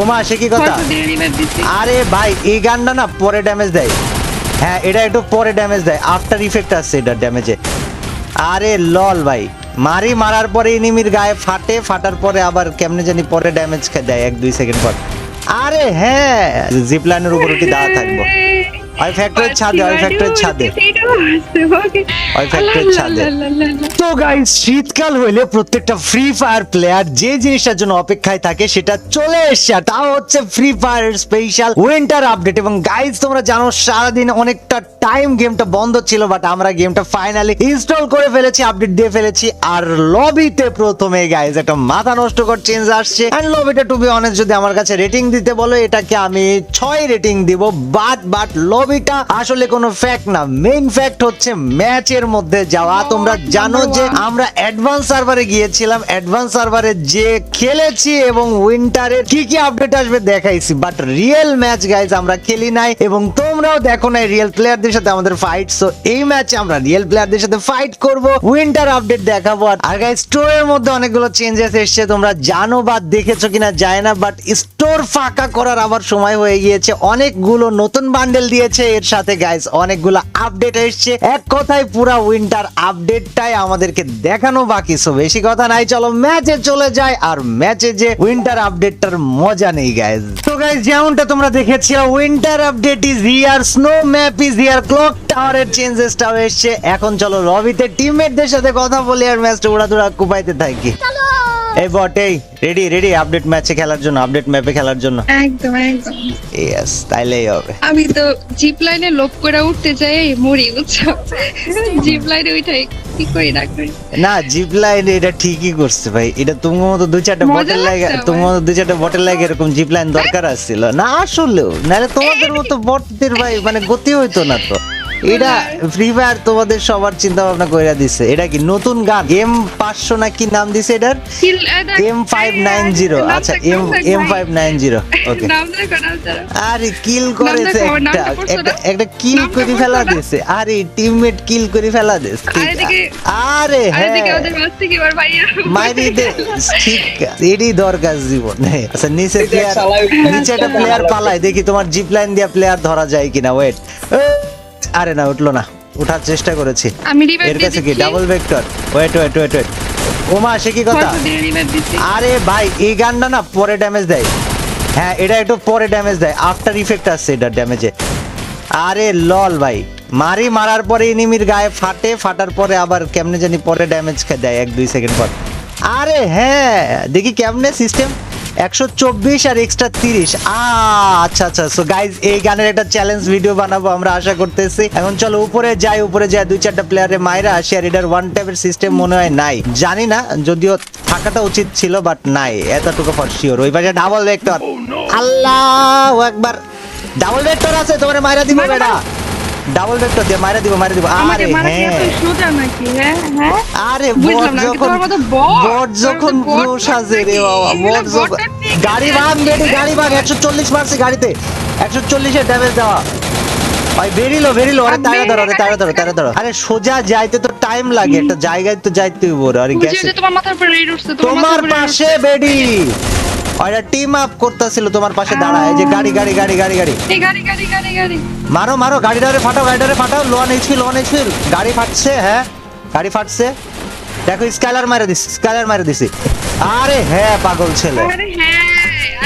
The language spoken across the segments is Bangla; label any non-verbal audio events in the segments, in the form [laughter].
ওমা সে কি কথা? আরে ভাই এই গানটা না পরে ড্যামেজ দেয়। হ্যাঁ এটা একটু পরে ড্যামেজ দেয়। আফটার ইফেক্ট আসছে এটা ড্যামেজে আরে লল ভাই মারি মারার পরে ইনিমির গায়ে ফাটে ফাটার পরে আবার কেমনে জানি পরে ড্যামেজ দেয় এক দুই সেকেন্ড পর। আরে হ্যাঁ জিপ লাইনের উপর উঠে দাঁড়া থাকব। ওই ফ্যাক্টরির ছাদে ওই ফ্যাক্টরির ছাদে। ওই ফ্যাক্টরির ছাদে। তো গাইস শীতকাল হইলে প্রত্যেকটা ফ্রি ফায়ার প্লেয়ার যে জিনিসটার জন্য অপেক্ষায় থাকে সেটা চলে এসছে। আর তা হচ্ছে free fire special winter update এবং গাইস তোমরা জানো সারাদিন অনেকটা টাইম গেমটা বন্ধ ছিল বাট আমরা গেমটা ফাইনালি ইনস্টল করে ফেলেছি আপডেট দিয়ে ফেলেছি। আর লবিতে প্রথমে গাইস একটা মাথা নষ্ট কর চেঞ্জ আসছে। এন্ড লবিটা টু বি অনেস্ট যদি আমার কাছে রেটিং দিতে বলো এটাকে আমি ছয় রেটিং দিব বাট বাট লবিটা আসলে কোনো ফ্যাক্ট না। মেইন ফ্যাক্ট হচ্ছে ম্যাচের মধ্যে যাওয়া। তোমরা জানো যে আমরা অ্যাডভান্স সার্ভারে গিয়েছিলাম। অ্যাডভান্স সার্ভারে যে খেলেছি এবং উইন্টারের কি কি আপডেট আসবে দেখাইছি। বাট রিয়েল ম্যাচ গাইজ আমরা খেলি নাই এবং তোমরাও দেখো নাই রিয়েল প্লেয়ারদের সাথে আমাদের ফাইট সো এই ম্যাচে আমরা রিয়েল প্লেয়ারদের সাথে ফাইট করব উইন্টার আপডেট দেখাবো। আর- আর গাইজ স্টোরের মধ্যে অনেকগুলো চেঞ্জেস এসেছে। তোমরা জানো বা দেখেছ কিনা যায় না। বাট স্টোর ফাঁকা করার আবার সময় হয়ে গিয়েছে। অনেকগুলো নতুন বান্ডেল দিয়েছে। এর সাথে গাইজ অনেকগুলো আপডেট এসেছে। এক কথায়, পুরা উইন্টার আপডেটটাই আমাদেরকে দেখানো বাকি। সো বেশি কথা নাই, চলো ম্যাচে চলে যায় আর ম্যাচে যে উইন্টার আপডেটটার মজা নেই গাইজ তো গাইজ যেমনটা তোমরা দেখেছিলে winter update is here snow map is here clock টাওয়ারের চেঞ্জেসটাও এসছে। এখন চলো লবিতে টিমমেটদের সাথে কথা বলি আর ম্যাচটা উড়াদুড়া কুপাইতে থাকি। এই বট এই রেডি রেডি আপডেট ম্যাচে খেলার জন্য আপডেট ম্যাপে খেলার জন্য। একদম একদম। ইয়েস তাইলেই হবে। আমি তো জিপ লাইনে লোভ করে উঠতে যাই মরি বুঝছ? জিপ লাইনে উঠাই কি করি না করি। না জিপ লাইন এটা ঠিকই করছে ভাই। এটা তোমার মতো দুই চারটা বটেল লাগে তোমার মতো দুই চারটা বটেল লাগে এরকম জিপ লাইন দরকার আসছিল না আসলেও নাহলে তোমাদের মতো [laughs] বটদের ভাই মানে গতি হইতো না তো। এটা ফ্রি ফায়ার তোমাদের সবার চিন্তা ভাবনা কইরা দিছে। এটা কি নতুন গান? এম পাঁচশো না কি নাম দিছে এটার? এম ফাইভ নাইন জিরো আচ্ছা M M five nine zero okay আরে কিল করেছে একটা। একটা একটা কিল করে ফেলা? দিছে আরে টিমমেট কিল করে ফেলা দিছে আর আরে হ্যাঁ। মাইরি দে ঠিক। এরই দরকার জীবনে। আচ্ছা নিচে প্লেয়ার নিচে একটা প্লেয়ার পালায়। দেখি তোমার জিপ লাইন দিয়ে প্লেয়ার ধরা যায় কিনা। ওয়েট আরে না উঠল না। ওঠার চেষ্টা করেছি। আমি রিভাইভ এর কাছে কি? Double vector wait wait wait wait ওমা সে কি কথা? আরে ভাই এই গানটা না পরে ড্যামেজ দেয়। হ্যাঁ এটা একটু পরে ড্যামেজ দেয়। আফটার ইফেক্ট আসছে এটা ড্যামেজে আরে লল ভাই মারি মারার পরে এনিমির গায়ে ফাটে ফাটার পরে আবার কেমনে জানি পরে ড্যামেজ দেয় এক দুই সেকেন্ড পর। আরে হ্যাঁ দেখি কেমনে সিস্টেম একশো চব্বিশ আর এক্সট্রা তিরিশ। আচ্ছা আচ্ছা। সো গাইজ এই গানের একটা চ্যালেঞ্জ ভিডিও বানাবো আমরা আশা করতেছি। এখন চলো উপরে যাই উপরে যাই। দুই চারটা প্লেয়ারে মাইরা আসি আর এটার ওয়ান টাইপের সিস্টেম মনে হয় নাই। জানি না যদিও থাকাটা উচিত ছিল বাট নাই। এতটুকু ফর শিওর ওই পাশে ডাবল ভেক্টর আল্লাহ একবার ডাবল ভেক্টর আছে তোমার মাইরা দিব বেটা। ডাবল ভেক্টর দিয়ে মাইরা দিব মাইরা দিব। আরে মারা কি হ্যাঁ। এত সোজা নাকি? আরে বট যখন বট। বট যখন ব্লু সাজে রে বাবা বট যখন গাড়ি ভাঙ বেডি গাড়ি একশো চল্লিশ মারছে গাড়িতে। একশো চল্লিশের ড্যামেজ দেওয়া। ভাই বেরিলো বেরিলো আরে তাড়া ধরো আরে তাড়া ধরো তাড়া ধরো। আরে সোজা যাইতে তো টাইম লাগে একটা জায়গায় তো যাইতে হইব আরে গেছে তোমার মাথার উপরে রেড উঠছে তোমার পাশে বেডি। ওরা টিম আপ করতেছিল তোমার পাশে দাঁড়ায়। যে গাড়ি গাড়ি গাড়ি গাড়ি গাড়ি। গাড়ি গাড়ি গাড়ি গাড়ি। মারো মারো গাড়িটারে ফাটাও গাড়িটারে ফাটাও। লোন এইচপি লোন এইচপি গাড়ি ফাটছে হ্যাঁ? গাড়ি ফাটছে। দেখো স্কাইলার মারে দিছি স্কাইলার মারে দিছি। আরে হ্যাঁ পাগল ছেলে। আরে হ্যাঁ।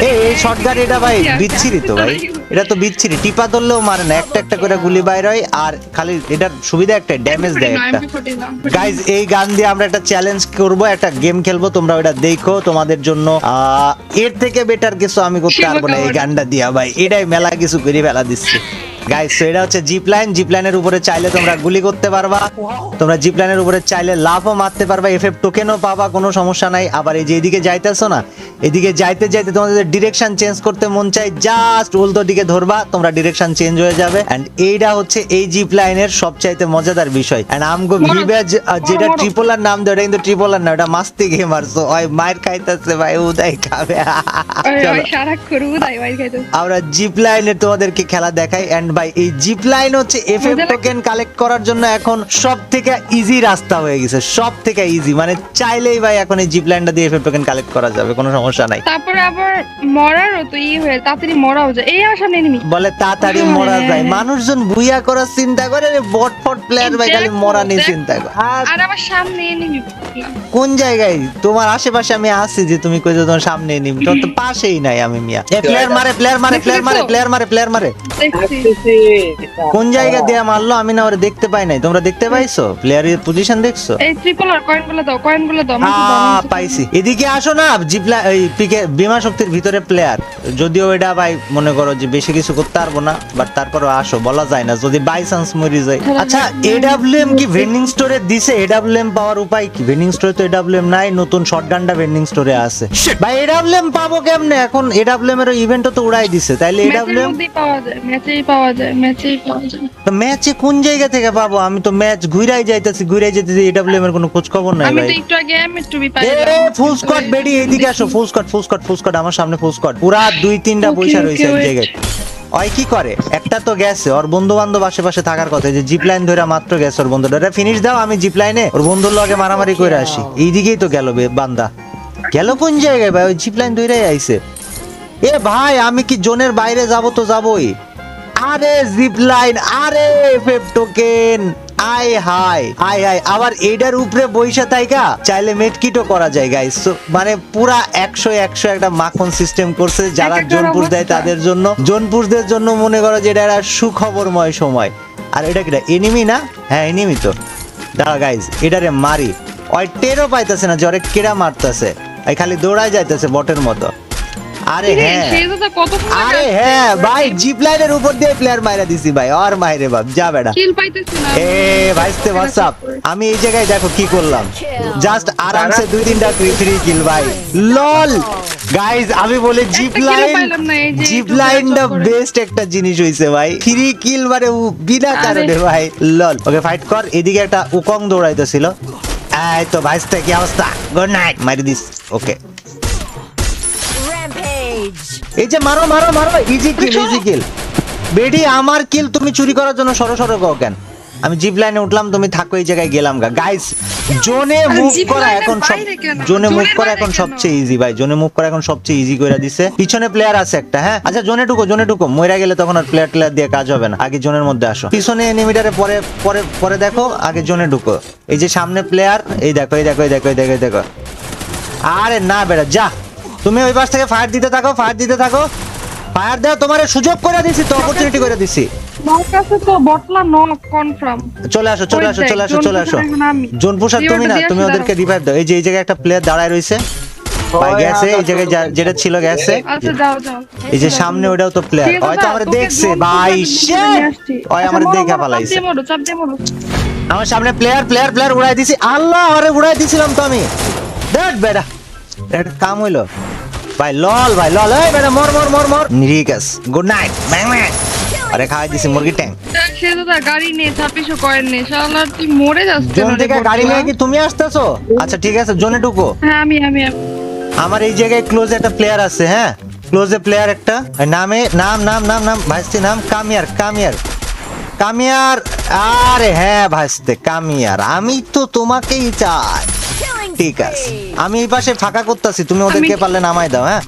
এই এই শর্ট গাড়ি এটা ভাই বিচ্ছিরি তো ভাই। এটা তো বিচ্ছিরি। টিপা ধরলেও মারে না একটা একটা করে গুলি বাইর হয় আর খালি এটার সুবিধা একটা ড্যামেজ দেয় একটা। MP49, গাইজ এই গান দিয়ে আমরা একটা চ্যালেঞ্জ করব একটা গেম খেলব তোমরা ওটা দেখো তোমাদের জন্য। আহ, এর থেকে বেটার কিছু আমি করতে পারব না এই গানটা দিয়া ভাই। এটাই মেলা কিছু করে ফেলা দিচ্ছে। গাইজ তো এটা হচ্ছে জিপ লাইন জিপ লাইনের উপরে চাইলে তোমরা গুলি করতে পারবা। তোমরা জিপ লাইনের উপরে চাইলে লাভও মারতে পারবা। এফএফ টোকেনও পাবা কোনো সমস্যা নাই। আবার এই যে এদিকে যাইতেছো না এদিকে যাইতে যাইতে তোমাদের ডিরেকশন চেঞ্জ করতে মন চাই জাস্ট উল্টো দিকে ধরবা তোমরা ডিরেকশন চেঞ্জ হয়ে যাবে। এন্ড এইটা হচ্ছে এই জিপ লাইনের সবচাইতে মজাদার বিষয়। এন্ড আমগো ভিবে যেটা। ট্রিপলার নাম দেয় ওটা কিন্তু ট্রিপলার না ওটা মাস্তি গেম আর সো ওই মায়ের খাইতেছে ভাই উদয় খাবে। আমরা জিপ লাইনে তোমাদেরকে খেলা দেখাই। এন্ড ভাই এই জিপ লাইন হচ্ছে এফএফ মজা লাগে। টোকেন কালেক্ট করার জন্য এখন সব থেকে ইজি রাস্তা হয়ে গেছে সব থেকে ইজি মানে চাইলেই ভাই এখন এই জিপ লাইনটা দিয়ে এফএফ টোকেন কালেক্ট করা যাবে কোনো সমস্যা নাই। তারপরে আবার মরারও তো ই হয়ে তাড়াতাড়ি মরাও যায়। এই সামনে এনিমি বলে তাড়াতাড়ি মরা হ্যাঁ, যায়। মানুষজন বুইয়া করার চিন্তা করে রে বট ফট প্লেয়ার ভাই খালি মরা নিয়ে। চিন্তা করে। আর আমার সামনে এনিমি কোন জায়গায়? তোমার আশেপাশে আমি আছি যে তুমি কইছো তোমার সামনে নিম তোর তো পাশেই নাই আমি মিয়া। এ প্লেয়ার মারে প্লেয়ার মারে প্লেয়ার মারে প্লেয়ার মারে প্লেয়ার মারে। কোন জায়গা দিয়ে মারলো? আমি না ওরে দেখতে পাই নাই। তোমরা দেখতে পাইছো? প্লেয়ারের পজিশন দেখছ? এই ট্রিপল আর কয়েনগুলো দাও কয়েনগুলো দাও আ, পাইছি। এদিকে আসো না জিপলা এই পিকে বিমা শক্তির ভিতরে প্লেয়ার যদিও এটা ভাই মনে করো যে বেশি কিছু করতে পারব না বাট তারপরে আসো বলা যায় না। যদি বাই চান্স মরি যায় আচ্ছা এডাব্লিউএম কি ভেন্ডিং স্টোরে দিছে? এডাব্লিউএম পাওয়ার উপায় কি? ভেন্ডিং স্টোরে তো এডাব্লিউএম নাই নতুন শটগানটা ভেন্ডিং স্টোরে আছে। ভাই এডাব্লিউএম পাবো কেমনে? এখন এডাব্লিউএম এর ইভেন্টও তো উড়াই দিছে। তাইলে এডাব্লিউএম পাওয়া যায় ম্যাচেই পাওয়া যায় ম্যাচেই পাওয়া যায় তো ম্যাচে কোন জায়গা থেকে পাবো? আমি তো ম্যাচ ঘুরাই যাইতেছি ঘুরাই যেতেছি এডাব্লিউএম এর কোনো খোঁজ খবর নাই আমি তো একটু আগে পাইলাম ফুল স্কোয়াড বেডি এদিকে আসো আমার সামনে পুরা দুই তিনটা পয়সা এক জায়গায়। ওই কি করে? একটা তো গেছে ওর বন্ধু বান্ধব আশেপাশে থাকার কথা যে জিপ লাইন ধরে মাত্র গেছে ওর বন্ধুটা। এটা ফিনিশ দাও আমি জিপ লাইনে ওর বন্ধুর লগে মারামারি করে আসি। এইদিকেই তো গেল বে বান্দা। গেল কোন জায়গায় ভাই? ওই জিপ লাইন ধরেই আইছে। এ ভাই আমি কি জোনের বাইরে যাব তো যাবই? আরে জিপ লাইন আরে ফেপ টোকেন আই হাই আই হাই আবার এটার উপরে বইসা তাইকা চাইলে মেটকিটও করা যায় গাইস মানে পুরা একশো একশো একটা মাখন সিস্টেম করছে যারা জোনপুর দেয় তাদের জন্য। জোনপুরদের জন্য মনে করো যে এটা একটা সুখবরময় সময়। আর এটা কিটা এনিমি না? হ্যাঁ এনিমি তো। দাঁড়া গাইজ এটারে মারি। ওই টেরও পাইতেছে না জ্বরে কেরা মারতেছে। এই খালি দৌড়ায় যাইতেছে বটের মতো। আরে হ্যাঁ। সেই তো কত আরে হ্যাঁ ভাই জিপ লাইনের উপর দিয়ে প্লেয়ার মাইরা দিছি ভাই। আর মাইরে বাপ যা বেড়া কিল পাইতেছি না। এ ভাইস্তে হোয়াটসঅ্যাপ আমি এই জায়গায় দেখো কি করলাম। জাস্ট আরামসে দুই তিনটা ফ্রি কিল ভাই। লল গাইজ আমি বলি জিপ লাইন জিপ লাইনটা চক্করে। বেস্ট একটা জিনিস হইছে ভাই। ফ্রি কিল মানে বিনা কারণে ভাই। লল ওকে ফাইট কর। এদিকে একটা উকং দৌড়াইতেছিল। এই তো ভাইস্তে কি অবস্থা? গুড নাইট মারি দিস। ওকে! এই যে মারো মারো মারো ইজি কিল ইজি কিল বেডি আমার কিল তুমি চুরি করার জন্য সরো সরো গো কেন? আমি জিপ লাইনে উঠলাম তুমি থাকো এই জায়গায় গেলাম গা। গাইস জোনে মুভ করা এখন সব জোনে মুভ করা এখন সবচেয়ে ইজি ভাই। জোনে মুভ করা এখন সবচেয়ে ইজি করে দিছে। পিছনে প্লেয়ার আছে একটা হ্যাঁ? আচ্ছা জোনে ঢুকো জোনে ঢুকো। মইরা গেলে তখন আর প্লেয়ার টেলার দিয়ে কাজ হবে না। আগে জোনের মধ্যে আসো। পিছনে এনিমিটারে পরে পরে পরে দেখো আগে জোনে ঢুকো। এই যে সামনে প্লেয়ার এই দেখো এই দেখো এই দেখো এই দেখো এই দেখো। আরে না বেটা যা। তুমি ওই পাশ থেকে ফায়ার দিতে থাকো ফায়ার দিতে থাকো। ফায়ার দেওয়া তোমার সুযোগ করে দিছি তো অপরচুনিটি করে দিছি। আমার কাছে তো বটলা নক কনফার্ম চলে আসো চলে আসো চলে আসো চলে আসো। জোন পোশাক তুমি না তুমি ওদেরকে রিভাইভ দাও। এই যে এই জায়গায় একটা প্লেয়ার দাঁড়ায় রয়েছে। গেছে এই জায়গায় যেটা ছিল গেছে আচ্ছা যাও যাও। এই যে সামনে ওটাও তো প্লেয়ার হয়তো দাও, দেখছে। ভাই। ওই আচ্ছা, আমার দেখে মরো, চাপ পালাইছে আমার সামনে প্লেয়ার প্লেয়ার প্লেয়ার উড়াই দিছি। আল্লাহ আরে উড়াই দিছিলাম তো আমি। দেখ বেটা এটা কাম হইল। ভাই লল ভাই লল এই বেটা মর মর মর মর নিরিকাস গুড নাইট ব্যাং ব্যাং আরে খাওয়াই দিছি মুরগি ট্যাং। সে তো তার গাড়ি নেই ছাব্বিশশো কয়েন নেই। শালা তুই মরে যাচ্ছে জোন থেকে গাড়ি নিয়ে কি তুমি আসতেছো? আচ্ছা ঠিক আছে জোনে ঢুকো। হ্যাঁ আমি আমি আমি। আমার এই জায়গায় ক্লোজে একটা প্লেয়ার আছে হ্যাঁ? ক্লোজে প্লেয়ার একটা। নামে নাম নাম নাম নাম ভাইস্তি নাম কামিয়ার কামিয়ার। কামিয়ার আরে হ্যাঁ ভাইস্তে কামিয়ার। আমি তো তোমাকেই চাই। ঠিক আছে। আমি এই পাশে ফাঁকা করতেছি তুমি ওদেরকে পারলে নামাই দাও হ্যাঁ?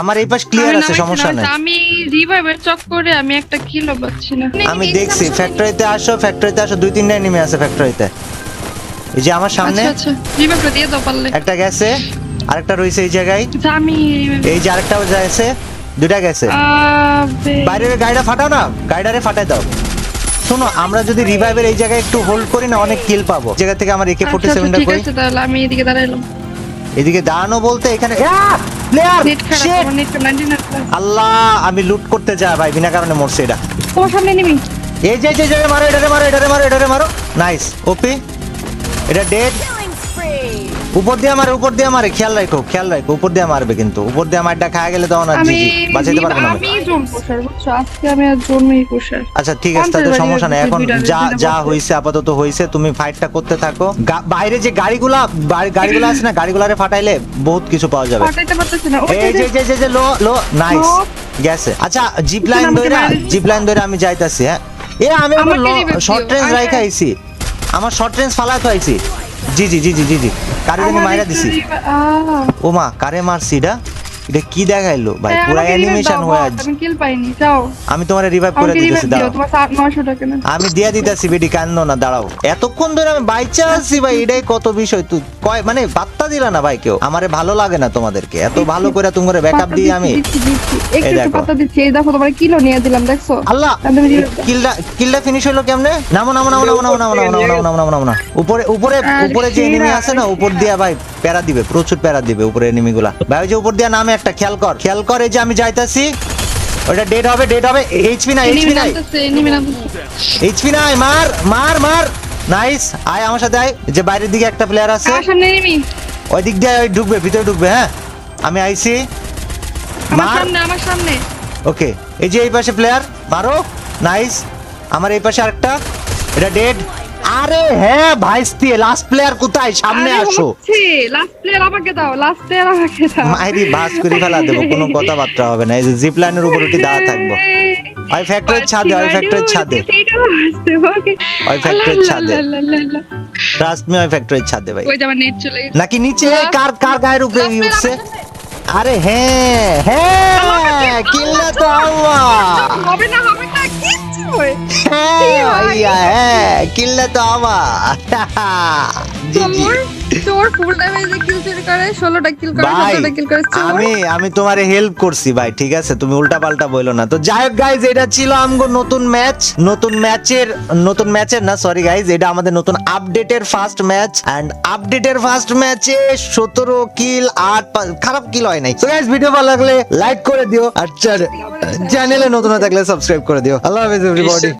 আমার এই পাশ ক্লিয়ার আছে সমস্যা নেই। আমি রিভাইভের চক্করে আমি একটা কিলো পাচ্ছি না। আমি দেখছি ফ্যাক্টরিতে আসো ফ্যাক্টরিতে আসো দুই তিনটা নেমে আছে ফ্যাক্টরিতে এই যে আমার সামনে আচ্ছা আচ্ছা। দিয়ে দাও পারলে। একটা গেছে আরেকটা রয়েছে এই জায়গায়। আচ্ছা, আমি এই যে আরেকটাও যাচ্ছে দুটা গেছে। বাইরের গাড়িটা ফাটাও না গাড়িটারে ফাটাই দাও। শোনো আমরা যদি রিভাইভের এই জায়গায় একটু হোল্ড করি না অনেক কিল পাবো। জায়গা থেকে আমার একে ফোর্টি সেভেনটা ঠিক আছে তাহলে আমি এদিকে দাঁড়াইলাম। এদিকে দাঁড়ানো বলতে এখানে প্লেয়ার আল্লাহ আমি লুট করতে যা ভাই বিনা কারণে মরছে এটা তোমার সামনে নিবি এই যে যে যে মারো এটারে মারো এটারে মারো এটারে মারো। নাইস ওপি এটা ডেড! উপর দিয়ে মারে উপর দিয়ে মারে খেয়াল রাখো খেয়াল রাখো উপর দিয়ে মারবে কিন্তু। উপর দিয়ে মারটা খায় গেলে তখন আর জিজি বাঁচাইতে পারবে না আমি জোন পোষার বুঝছ? আজকে আমি আর জন্মেই পোষার। আচ্ছা ঠিক আছে তাহলে সমস্যা নেই। এখন যা যা হইছে আপাতত হইছে তুমি ফাইটটা করতে থাকো। বাইরে যে গাড়িগুলা গাড়িগুলো আছে না গাড়িগুলারে ফাটাইলে বহুত কিছু পাওয়া যাবে। ফাটাইতে পারতেছি না। এই যে যে যে লো লো নাইস গেছে। আচ্ছা জিপ লাইন ধরে জিপ লাইন ধরে আমি যাইতাছি হ্যাঁ। এ আমি শর্ট। রেঞ্জ আরে। রাইখা আইছি। আমার শর্ট রেঞ্জ ফালাই তো আইছি। জি জি জি জি জি জি। কারে জানি মাইরা দিছি। ও মা কারে মারছি এটা? এটা কি দেখাইলো ভাই হ্যাঁ, পুরা অ্যানিমেশন হয়ে আছে আমি কিল পাইনি যাও আমি তোমার রিভাইভ করে দিতেছি দিও তোমার 900 টাকা না আমি দিয়া দিতেছি বেডি কান্দো না দাঁড়াও এতক্ষণ ধরে আমি বাইচা আছি ভাই এটাই কত বিষয় তুই কয় মানে দিলা না ভাই কেউ আমারে ভালো লাগে না তোমাদেরকে এত ভালো করে তোমার ব্যাকআপ দিয়ে আমি। এই দেখো। পাতা দিচ্ছি এই দেখো তোমার কিলো নিয়ে দিলাম দেখছ আল্লাহ তুমি। কিলটা কিলটা ফিনিশ হলো কেমনে নামো নামো নামো নামো নামো নামো নামো নামো নামো নামো নামো নামো উপরে উপরে উপরে যে এনিমি আছে না উপর দিয়া ভাই প্যারা দিবে প্রচুর প্যারা দিবে উপরে এনিমি গুলা ভাই ওই যে উপর দিয়া নামে একটা খেয়াল কর খেয়াল কর এই যে আমি যাইতাছি। ওটা ডেড হবে ডেড হবে। এইচপি নাই এইচপি নাই। এইচপি নাই মার মার মার। নাইস আয় আমার সাথে আয়। যে বাইরের দিকে একটা প্লেয়ার আছে। আমার সামনে enemy, ওই দিক দিয়ে ওই ঢুকবে ভিতরে ঢুকবে হ্যাঁ? আমি আইছি। আমার মার। সামনে আমার সামনে। ওকে এই যে এই পাশে প্লেয়ার মারো। নাইস আমার এই পাশে আরেকটা। এটা ডেড আরে হ্যাঁ ভাইস দিয়ে লাস্ট প্লেয়ার কোথায়? সামনে আসো। last player আমাকে দাও last player আমাকে দাও। মাইরি বাস করে ফেলা দেবো কোনো [laughs] কথাবার্তা হবে না। এই যে জিপ লাইনের উপর উঠে দাঁড়া থাকব। [laughs] ওই ফ্যাক্টরির ছাদে ওই ফ্যাক্টরির ছাদে. ওই factory র আল্লাহ, ছাদে। ট্রাস্ট মি ওই ফ্যাক্টরির ছাদে ভাই। ওই যে আমার নেট চলে গেছে। নাকি নিচে কার কার গায়ের উপরে উঠছে? আরে হ্যাঁ হ্যাঁ কিল্লা তো আল্লাহ। হবে না হবে না কিচ্ছু হ্যাঁ ভাইয়া হ্যাঁ? কিনলে তো আমার। তোর ফুল ড্যামেজে কিল চুরি করে 16টা কিল করে ভাই 17টা কিল করে আমি আমি তোমারে হেল্প করছি ভাই ঠিক আছে? তুমি উল্টা পাল্টা বইলো না। তো যাই হোক গাইজ এটা ছিল আমগো নতুন ম্যাচ নতুন ম্যাচের নতুন ম্যাচের না সরি গাইজ এটা আমাদের নতুন আপডেটের ফার্স্ট ম্যাচ এন্ড আপডেটের ফার্স্ট ম্যাচে সতেরো কিল আট পা- খারাপ কিল হয় নাই। তো গাইজ ভিডিও ভালো লাগলে লাইক করে দিও আর চ্যানেলে নতুন থাকলে সাবস্ক্রাইব করে দিও। আল্লাহ হাফেজ এভরিবডি